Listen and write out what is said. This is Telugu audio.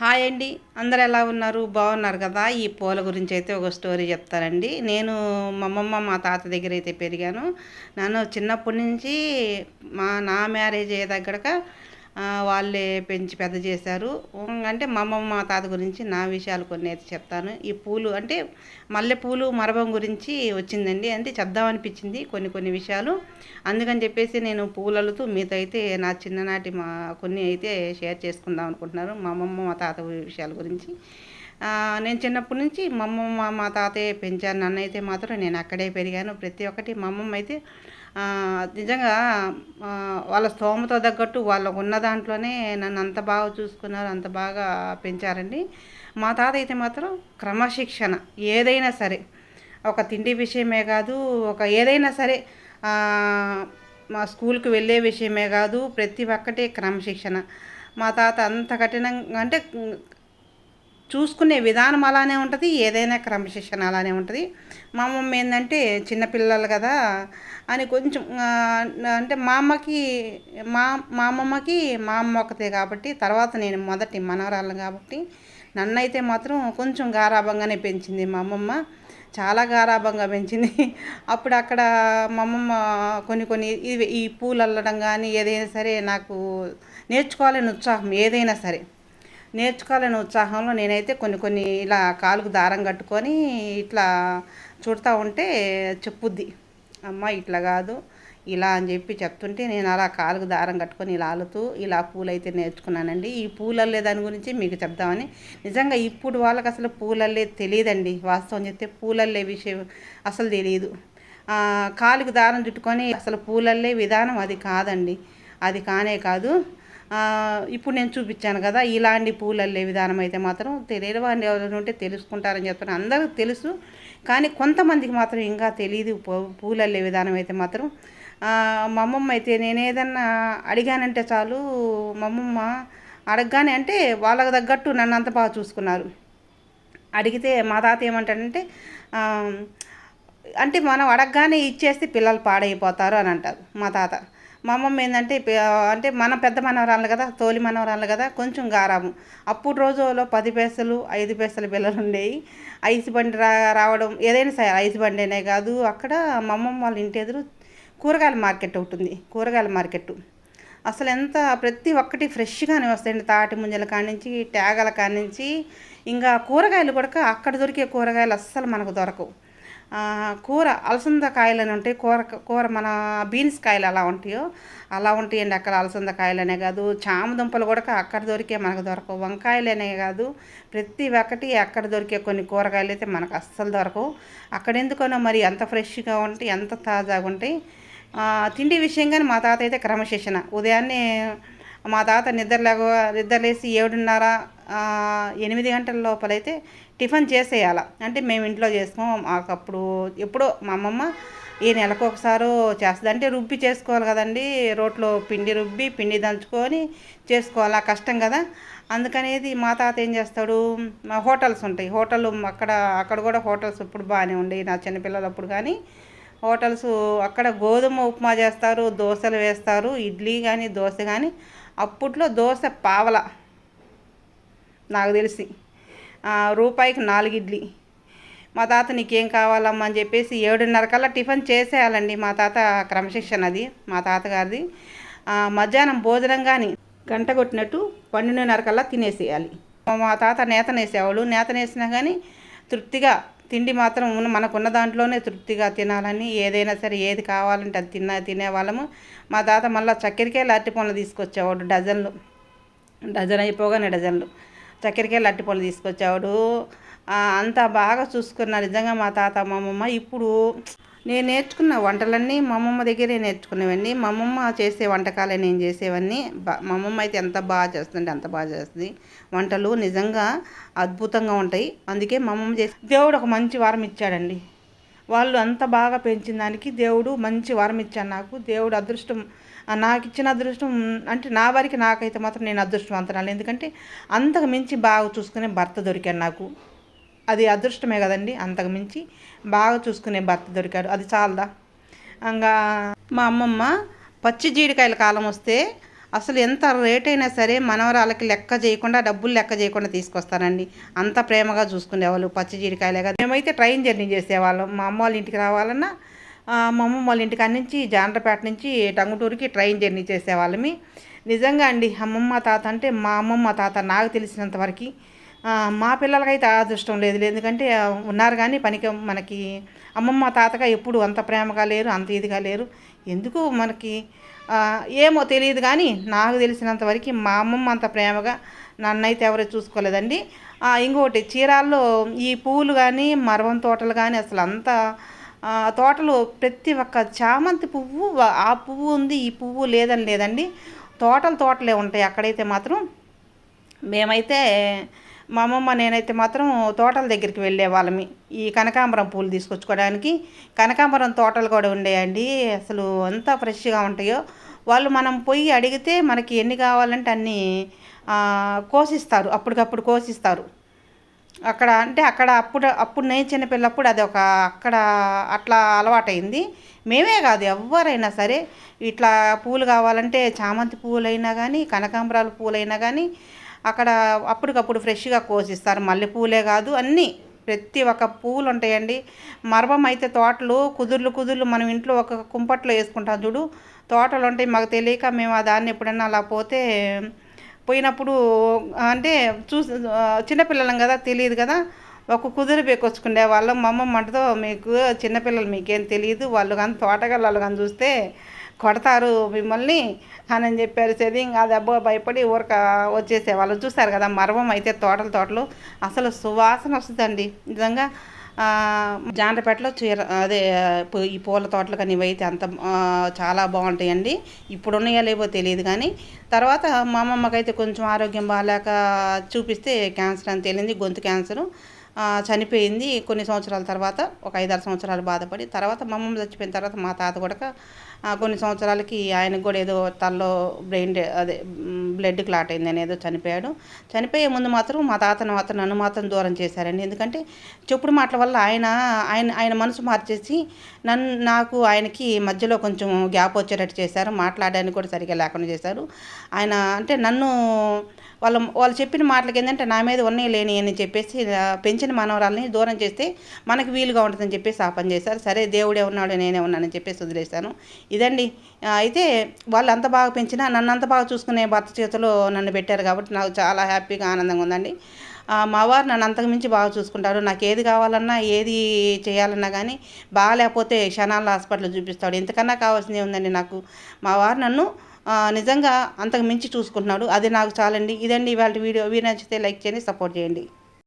హాయ్ అండి. అందరు ఎలా ఉన్నారు? బాగున్నారు కదా? ఈ పూల గురించి అయితే ఒక స్టోరీ చెప్తానండి. నేను మా అమ్మమ్మ మా తాత దగ్గర అయితే పెరిగాను. నన్ను చిన్నప్పటి నుంచి మా నా మ్యారేజ్ అయ్యేదగ్గరక వాళ్ళే పెంచి పెద్ద చేశారు. అంటే మా అమ్మమ్మ మా తాత గురించి నా విషయాలు కొన్ని అయితే చెప్తాను. ఈ పూలు అంటే మల్లెపూలు మరబం గురించి వచ్చిందండి. అంటే చెప్దామనిపించింది కొన్ని కొన్ని విషయాలు. అందుకని చెప్పేసి నేను పూలలతో మీతో అయితే నా చిన్ననాటి మా కొన్ని అయితే షేర్ చేసుకుందాం అనుకుంటున్నారు మా అమ్మమ్మ మా తాత విషయాల గురించి. నేను చిన్నప్పటి నుంచి మా అమ్మమ్మ మా తాతయ్య పెంచాను నన్ను అయితే మాత్రం నేను అక్కడే పెరిగాను. ప్రతి ఒక్కటి మా అమ్మమ్మ అయితే నిజంగా వాళ్ళ స్తోమతో తగ్గట్టు వాళ్ళకు ఉన్న దాంట్లోనే నన్ను అంత బాగా చూసుకున్నారు అంత బాగా పెంచారండి. మా తాత అయితే మాత్రం క్రమశిక్షణ ఏదైనా సరే. ఒక తిండి విషయమే కాదు ఒక ఏదైనా సరే మా స్కూల్కి వెళ్ళే విషయమే కాదు ప్రతి ఒక్కటి క్రమశిక్షణ. మా తాత అంత కఠినంగా అంటే చూసుకునే విధానం అలానే ఉంటుంది ఏదైనా క్రమశిక్షణ అలానే ఉంటుంది. మా అమ్మమ్మ ఏంటంటే చిన్నపిల్లలు కదా అని కొంచెం అంటే మా అమ్మకి మా మా అమ్మమ్మకి మా అమ్మ ఒకతే కాబట్టి తర్వాత నేను మొదటి మనవరాలు కాబట్టి నన్నైతే మాత్రం కొంచెం గారాభంగానే పెంచింది మా అమ్మమ్మ. చాలా గారాభంగా పెంచింది. అప్పుడు అక్కడ మా అమ్మమ్మ కొన్ని కొన్ని ఇవి ఈ పూలు అల్లడం కానీ ఏదైనా సరే నాకు నేర్చుకోవాలని ఉత్సాహం ఏదైనా సరే. నేర్చుకోవాలనే ఉత్సాహంలో నేనైతే కొన్ని కొన్ని ఇలా కాలుకు దారం కట్టుకొని ఇట్లా చూడతా ఉంటే చెప్పుద్ది. అమ్మ ఇట్లా కాదు ఇలా అని చెప్పి చెప్తుంటే నేను అలా కాలుకు దారం కట్టుకొని ఇలా అలుతూ ఇలా పూలు అయితే నేర్చుకున్నానండి. ఈ పూలల్లే దాని గురించి మీకు చెప్దామని. నిజంగా ఇప్పుడు వాళ్ళకి అసలు పూలల్లే తెలియదండి. వాస్తవం చెప్తే పూలల్లే విషయం అసలు తెలియదు. కాలుకు దారం చుట్టుకొని అసలు పూలల్లే విధానం అది కాదండి. అది కానే కాదు. ఇప్పుడు నేను చూపించాను కదా ఇలాంటి పూలు అల్లే విధానం అయితే మాత్రం తెలియని వాళ్ళు ఎవరైనా ఉంటే తెలుసుకుంటారని చెప్తాను అందరికీ తెలుసు. కానీ కొంతమందికి మాత్రం ఇంకా తెలియదు పూలు అల్లే విధానం అయితే మాత్రం. మా అమ్మమ్మ అయితే నేను ఏదన్నా అడిగానంటే చాలు మా అమ్మమ్మ అడగగానే అంటే వాళ్ళకి తగ్గట్టు నన్ను అంత బాగా చూసుకున్నారు. అడిగితే మా తాత ఏమంటాడంటే అంటే మనం అడగగానే ఇచ్చేస్తే పిల్లలు పాడైపోతారు అని అంటారు మా తాత. మా అమ్మమ్మ ఏంటంటే అంటే మన పెద్ద మనవరాలు కదా తోలి మనవరాలు కదా కొంచెం గారాము అప్పుడు రోజుల్లో పది పైసలు ఐదు పైసలు బిల్లలు ఉండేవి. ఐస్ బండి రా రావడం ఏదైనా సరే ఐస్ బండి అనే కాదు. అక్కడ మా అమ్మమ్మ వాళ్ళ ఇంటి ఎదురు కూరగాయల మార్కెట్ ఉంటుంది కూరగాయల మార్కెట్ అసలు ఎంత ప్రతి ఒక్కటి ఫ్రెష్గానే వస్తాయండి. తాటి ముంజల కానించి ట్యాగల కానించి ఇంకా కూరగాయలు కూడా అక్కడ దొరికే కూరగాయలు అస్సలు మనకు దొరకవు. కూర అలసంద కాయలు అని ఉంటాయి. కూర కూర మన బీన్స్ కాయలు అలా ఉంటాయో అలా ఉంటాయండి అక్కడ అలసంద కాయలు అనే కాదు. చామ దుంపలు కూడా అక్కడ దొరికే మనకు దొరకవు. వంకాయలు అనే కాదు. ప్రతి ఒక్కటి అక్కడ దొరికే కొన్ని కూరగాయలు అయితే మనకు అస్సలు దొరకవు. అక్కడ ఎందుకనో మరి ఎంత ఫ్రెష్గా ఉంటాయి ఎంత తాజాగా ఉంటాయి తిండి విషయంగానే మా తాత అయితే క్రమశిక్షణ. ఉదయాన్నే మా తాత నిద్రలేగ నిద్రలేసి ఏడున్నర ఎనిమిది గంటల లోపలైతే టిఫిన్ చేసేయాల. అంటే మేము ఇంట్లో చేసుకోం మాకు అప్పుడు ఎప్పుడో మా అమ్మమ్మ ఈ నెలకు ఒకసారో చేస్తుంది. అంటే రుబ్బి చేసుకోవాలి కదండి. రోట్లో పిండి రుబ్బి పిండి దంచుకొని చేసుకోవాలి? కష్టం కదా. అందుకనేది మా తాత ఏం చేస్తాడు? మా హోటల్స్ ఉంటాయి. హోటల్ అక్కడ అక్కడ కూడా హోటల్స్ ఇప్పుడు బాగానే ఉండేవి నా చిన్నపిల్లలప్పుడు కానీ హోటల్స్ అక్కడ గోధుమ ఉప్మా చేస్తారు దోశలు వేస్తారు ఇడ్లీ కానీ దోశ కానీ అప్పట్లో దోశ పావల. నాకు తెలిసి. రూపాయికి నాలుగు ఇడ్లీ. మా తాత నీకేం కావాలమ్మా అని చెప్పేసి ఏడున్నర కల్లా టిఫిన్ చేసేయాలండి మా తాత క్రమశిక్షణ అది మా తాతగారిది. మధ్యాహ్నం భోజనం కానీ గంట కొట్టినట్టు పన్నెండున్నర కల్లా తినేసేయాలి. మా తాత నేతనేసేవాళ్ళు. నేతనేసినా కానీ తృప్తిగా తిండి మాత్రం మనకున్న దాంట్లోనే తృప్తిగా తినాలని ఏదైనా సరే ఏది కావాలంటే అది తిన్న తినేవాళ్ళము. మా తాత మళ్ళీ చక్కెరకాయలు అరటిపండ్లు పనులు తీసుకొచ్చేవాడు డజన్లు. డజన్ అయిపోగానే డజన్లు. చక్కెరకాయలు అరటిపండ్లు పనులు తీసుకొచ్చేవాడు. అంత బాగా చూసుకున్నారు నిజంగా మా తాత మా అమ్మమ్మ ఇప్పుడు నేను నేర్చుకున్న వంటలన్నీ మా అమ్మమ్మ దగ్గరే నేర్చుకునేవన్నీ. మా అమ్మమ్మ చేసే వంటకాలే నేను చేసేవన్నీ. మా అమ్మమ్మ అయితే ఎంత బాగా చేస్తుంటే అంత బాగా చేస్తుంది. వంటలు నిజంగా అద్భుతంగా ఉంటాయి. అందుకే మా అమ్మమ్మ చేసి దేవుడు ఒక మంచి వారం ఇచ్చాడండి. వాళ్ళు అంత బాగా పెంచిన దానికి దేవుడు మంచి వరం ఇచ్చాడు నాకు. దేవుడు అదృష్టం నాకు ఇచ్చిన అదృష్టం అంటే నా వారికి నాకైతే మాత్రం నేను అదృష్టం అదృష్టవంతరాలు. ఎందుకంటే అంతకు మించి బాగా చూసుకునే భర్త దొరికాడు నాకు. అది అదృష్టమే కదండి. అంతకు మించి బాగా చూసుకునే భర్త దొరికాడు. అది చాలదా? ఇంకా మా అమ్మమ్మ పచ్చి జీడికాయల కాలం వస్తే అసలు ఎంత రేట్ అయినా సరే మనవరాలకి లెక్క చేయకుండా డబ్బులు లెక్క చేయకుండా తీసుకొస్తానండి అంత ప్రేమగా చూసుకునేవాళ్ళు పచ్చి జీడికాయలే కదా. మేమైతే ట్రైన్ జర్నీ చేసేవాళ్ళం. మా అమ్మ వాళ్ళ ఇంటికి రావాలన్నా మా అమ్మమ్మ వాళ్ళ ఇంటికి నుంచి జాండ్రపేట నుంచి టంగుటూరుకి ట్రైన్ జర్నీ చేసేవాళ్ళమి. నిజంగా అండి అమ్మమ్మ తాత అంటే మా అమ్మమ్మ తాత నాకు తెలిసినంత వరకు మా పిల్లలకైతే ఆ అదృష్టం లేదు. ఎందుకంటే ఉన్నారు కానీ పనికి మనకి అమ్మమ్మ తాతగా ఎప్పుడు అంత ప్రేమగా లేరు అంత ఇదిగా లేరు. ఎందుకు మనకి ఏమో తెలియదు కానీ నాకు తెలిసినంత వరకు మా అమ్మమ్మ అంత ప్రేమగా నన్నైతే ఎవరు చూసుకోలేదండి. ఇంకొకటి చీరాల్లో ఈ పువ్వులు కానీ మరవం తోటలు కానీ అసలు అంత తోటలు ప్రతి ఒక్క చామంతి పువ్వు ఆ పువ్వు ఉంది ఈ పువ్వు లేదని లేదండి. తోటలు తోటలే ఉంటాయి అక్కడైతే మాత్రం. మేమైతే మా అమ్మమ్మ నేనైతే మాత్రం తోటల దగ్గరికి వెళ్ళే వాళ్ళమి. ఈ కనకాంబరం పూలు తీసుకొచ్చుకోవడానికి. కనకాంబరం తోటలు కూడా ఉండేయండి. అసలు ఎంత ఫ్రెష్గా ఉంటాయో. వాళ్ళు మనం పోయి అడిగితే మనకి ఎన్ని కావాలంటే అన్నీ కోసిస్తారు. అప్పటికప్పుడు కోసిస్తారు. అక్కడ అంటే అక్కడ అప్పుడు అప్పుడు నేను చిన్నపిల్లప్పుడు అది ఒక అక్కడ అట్లా అలవాటైంది. మేమే కాదు ఎవరైనా సరే ఇట్లా పూలు కావాలంటే చామంతి పూలైనా కానీ కనకాంబరాల పూలైనా కానీ అక్కడ అప్పటికప్పుడు ఫ్రెష్గా కోసిస్తారు. మల్లెపూలే కాదు అన్నీ. ప్రతి ఒక్క పువ్వులు ఉంటాయండి. మరవం అయితే తోటలు కుదుర్లు కుదుర్లు మనం ఇంట్లో ఒక కుంపట్లో వేసుకుంటాం చూడు. తోటలు ఉంటాయి మాకు తెలియక మేము ఆ దాన్ని ఎప్పుడన్నా అలా పోతే పోయినప్పుడు అంటే చూసి చిన్నపిల్లలం కదా తెలియదు కదా. ఒక కుదురు బేకొచ్చుకునే వాళ్ళం. మా అమ్మమ్మ అంటతో మీకు చిన్నపిల్లలు మీకేం తెలియదు. వాళ్ళు కానీ తోటగళ్ళు కానీ చూస్తే కొడతారు మిమ్మల్ని అని అని చెప్పారు సరే ఇంకా అది అబ్బో భయపడి ఊరక వచ్చేసే వాళ్ళు చూస్తారు కదా మరవం అయితే తోటలు తోటలు. అసలు సువాసన వస్తుందండి. నిజంగా జాండపేటలో జాండ్రపేటలో చీర అదే ఈ పూల తోటలు కానీ ఇవైతే అంత చాలా బాగుంటాయండి. ఇప్పుడు ఉన్నాయో లేవో తెలియదు కానీ. తర్వాత మా అమ్మమ్మకైతే కొంచెం ఆరోగ్యం బాగాలేక చూపిస్తే క్యాన్సర్ అని తేలింది. గొంతు క్యాన్సరు. చనిపోయింది కొన్ని సంవత్సరాల తర్వాత ఒక ఐదారు సంవత్సరాలు బాధపడి తర్వాత మా అమ్మమ్మ చచ్చిపోయిన తర్వాత మా తాత కూడా కొన్ని సంవత్సరాలకి ఆయనకు కూడా ఏదో తలలో బ్రెయిన్ అదే బ్లడ్ క్లాట్ అయిందని ఏదో చనిపోయాడు. చనిపోయే ముందు మాత్రం మా తాతను మాత్రం నన్ను మాత్రం దూరం చేశారండి. ఎందుకంటే చెప్పుడు మాటల వల్ల ఆయన ఆయన ఆయన మనసు మార్చేసి నన్ను నాకు ఆయనకి మధ్యలో కొంచెం గ్యాప్ వచ్చేటట్టు చేశారు. మాట్లాడడానికి కూడా సరిగ్గా లేకుండా చేశారు. ఆయన అంటే నన్ను వాళ్ళ వాళ్ళు చెప్పిన మాటలకి ఏంటంటే నా మీద ఉన్నాయి లేని అని చెప్పేసి పెంచిన మనవరాలని దూరం చేస్తే మనకి వీలుగా ఉంటుందని చెప్పేసి ఆ పని చేశారు. సరే దేవుడే ఉన్నాడు నేనే ఉన్నానని చెప్పేసి వదిలేశాను. ఇదండి. అయితే వాళ్ళు అంత బాగా పెంచినా నన్ను అంత బాగా చూసుకునే భర్త చేతిలో నన్ను పెట్టారు కాబట్టి నాకు చాలా హ్యాపీగా ఆనందంగా ఉందండి. మా వారు నన్ను అంతకు మించి బాగా చూసుకుంటారు. నాకు ఏది కావాలన్నా ఏది చేయాలన్నా కానీ బాగాలేకపోతే క్షణాల్లో హాస్పిటల్ చూపిస్తాడు. ఇంతకన్నా కావాల్సింది ఉందండి నాకు? మా వారు నన్ను నిజంగా అంతకు మించి చూసుకుంటున్నాడు. అది నాకు చాలండి. ఇదండి ఇవాళ వీడియో. వీడియో నచ్చితే లైక్ చేయండి సపోర్ట్ చేయండి.